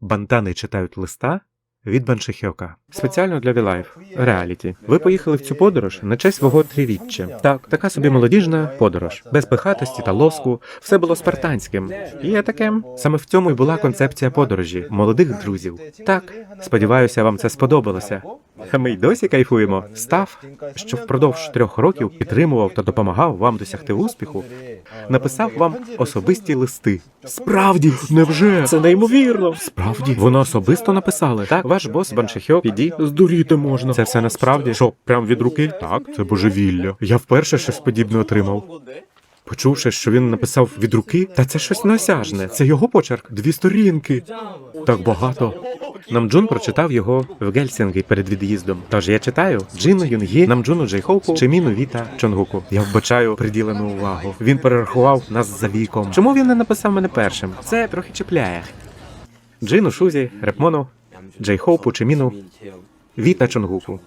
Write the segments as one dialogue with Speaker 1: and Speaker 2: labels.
Speaker 1: Бантани читають листа від Баншихьока. Спеціально для Вілайф. Реаліті. Ви поїхали в цю подорож на честь свого триріччя. Так, така собі молодіжна подорож, без пихатості та лоску. Все було спартанським. Є таке. Саме в цьому й була концепція подорожі молодих друзів. Так, сподіваюся, вам це сподобалося. Ми й досі кайфуємо. Став, що впродовж трьох років підтримував та допомагав вам досягти успіху, написав вам особисті листи. Справді, невже? Це неймовірно. Справді, воно особисто написали. Так, ваш бос Баншихьо, піді, здуріти можна. Це все насправді. Що, прям від руки? Так, це божевілля. Я вперше щось подібне отримав. Почувши, що він написав від руки, та це щось неосяжне. Це його почерк. Дві сторінки. Так багато. Намджун прочитав його в Гельсінгі перед від'їздом. Тож я читаю Джину Юнгі, Намджуну Джейхоуку, Чиміну Віта Чонгуку. Я вбачаю приділену увагу. Він перерахував нас за віком. Чому він не написав мене першим? Це трохи чіпляє. Джину Шузі, Репмону, Джейхоупу, Чиміну, Віта Чонгуку.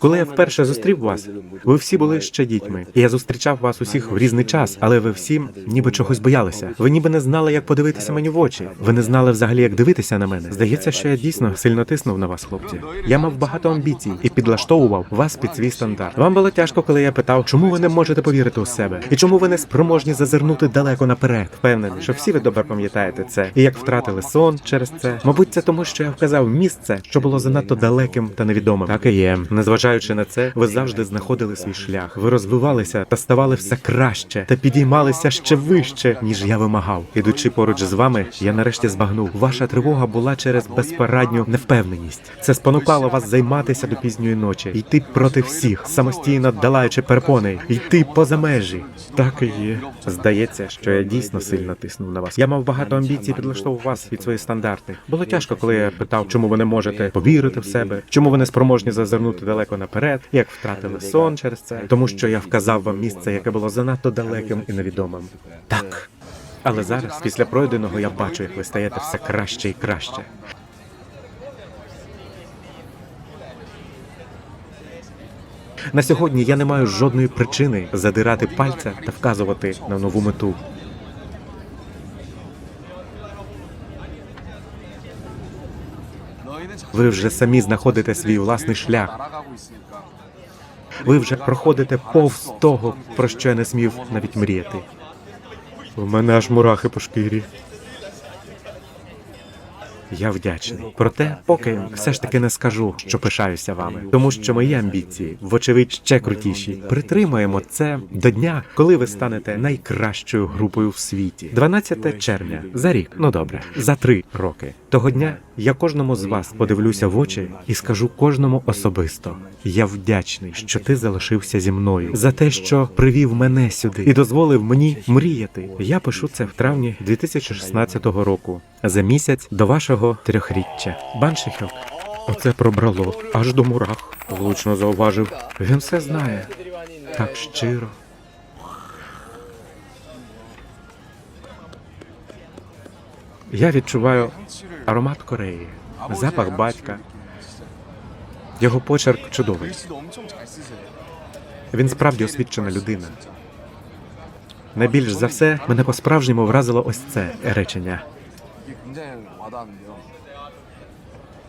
Speaker 1: Коли я вперше зустрів вас, ви всі були ще дітьми. Я зустрічав вас усіх в різний час, але ви всі ніби чогось боялися. Ви ніби не знали, як подивитися мені в очі. Ви не знали взагалі, як дивитися на мене. Здається, що я дійсно сильно тиснув на вас, хлопці. Я мав багато амбіцій і підлаштовував вас під свій стандарт. Вам було тяжко, коли я питав, чому ви не можете повірити у себе, і чому ви не спроможні зазирнути далеко наперед. Впевнений, що всі ви добре пам'ятаєте це, і як втратили сон через це. Мабуть, це тому, що я вказав місце, що було занадто далеким та невідомим. Так і є. Незважаючи на це, ви завжди знаходили свій шлях. Ви розвивалися та ставали все краще та підіймалися ще вище, ніж я вимагав. Ідучи поруч з вами, я нарешті збагнув. Ваша тривога була через безпорадню невпевненість. Це спонукало вас займатися до пізньої ночі, йти проти всіх, самостійно долаючи перепони, йти поза межі. Так і є. Здається, що я дійсно сильно тиснув на вас. Я мав багато амбіцій, підлаштовував вас під свої стандарти. Було тяжко, коли я питав, чому ви не можете повірити в себе, чому ви не спроможні зазирнути далеко наперед, як втратили сон через це, тому що я вказав вам місце, яке було занадто далеким і невідомим. Так. Але зараз, після пройденого, я бачу, як ви стаєте все краще і краще. На сьогодні я не маю жодної причини задирати пальця та вказувати на нову мету. Ви вже самі знаходите свій власний шлях. Ви вже проходите повз того, про що я не смів навіть мріяти. У мене аж мурахи по шкірі. Я вдячний. Проте, поки все ж таки не скажу, що пишаюся вами, тому що мої амбіції, вочевидь, ще крутіші. Притримаємо це до дня, коли ви станете найкращою групою в світі. 12 червня за рік. Ну добре, за три роки. Того дня я кожному з вас подивлюся в очі і скажу кожному особисто: я вдячний, що ти залишився зі мною за те, що привів мене сюди і дозволив мені мріяти. Я пишу це в травні 2016 року, за місяць до вашого трьохріччя. Баншихьок. Оце пробрало аж до мурах. Влучно зауважив. Він все знає. Так щиро. Я відчуваю аромат Кореї, запах батька. Його почерк чудовий. Він справді освічена людина. Найбільш за все мене по-справжньому вразило ось це речення.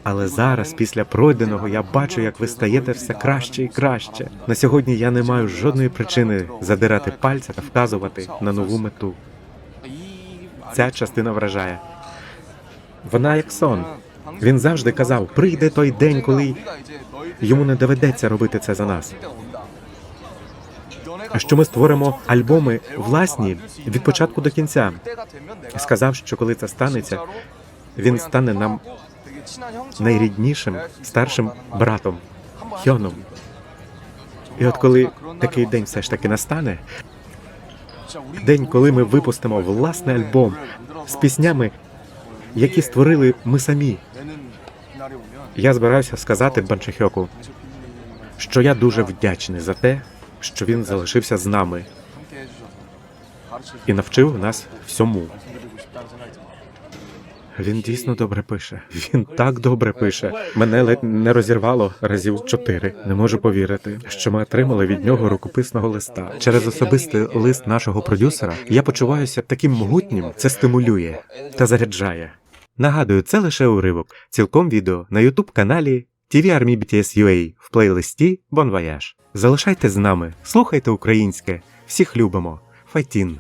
Speaker 1: Але зараз, після пройденого, я бачу, як ви стаєте все краще і краще. На сьогодні я не маю жодної причини задирати пальця та вказувати на нову мету. Ця частина вражає. Вона як сон. Він завжди казав: прийде той день, коли йому не доведеться робити це за нас. А що ми створимо альбоми власні від початку до кінця? Сказав, що коли це станеться, він стане нам найріднішим старшим братом Хьоном. І от коли такий день все ж таки настане, день, коли ми випустимо власний альбом з піснями які створили ми самі. Я збираюся сказати Банчихьоку, що я дуже вдячний за те, що він залишився з нами і навчив нас всьому. Він дійсно добре пише. Він так добре пише. Мене ледь не розірвало разів чотири. Не можу повірити, що ми отримали від нього рукописного листа. Через особистий лист нашого продюсера я почуваюся таким могутнім. Це стимулює та заряджає. Нагадую, це лише уривок, цілком відео на youtube каналі TV Army BTS UA в плейлисті Bon Voyage. Залишайтесь з нами, слухайте українське, всіх любимо. Файтін!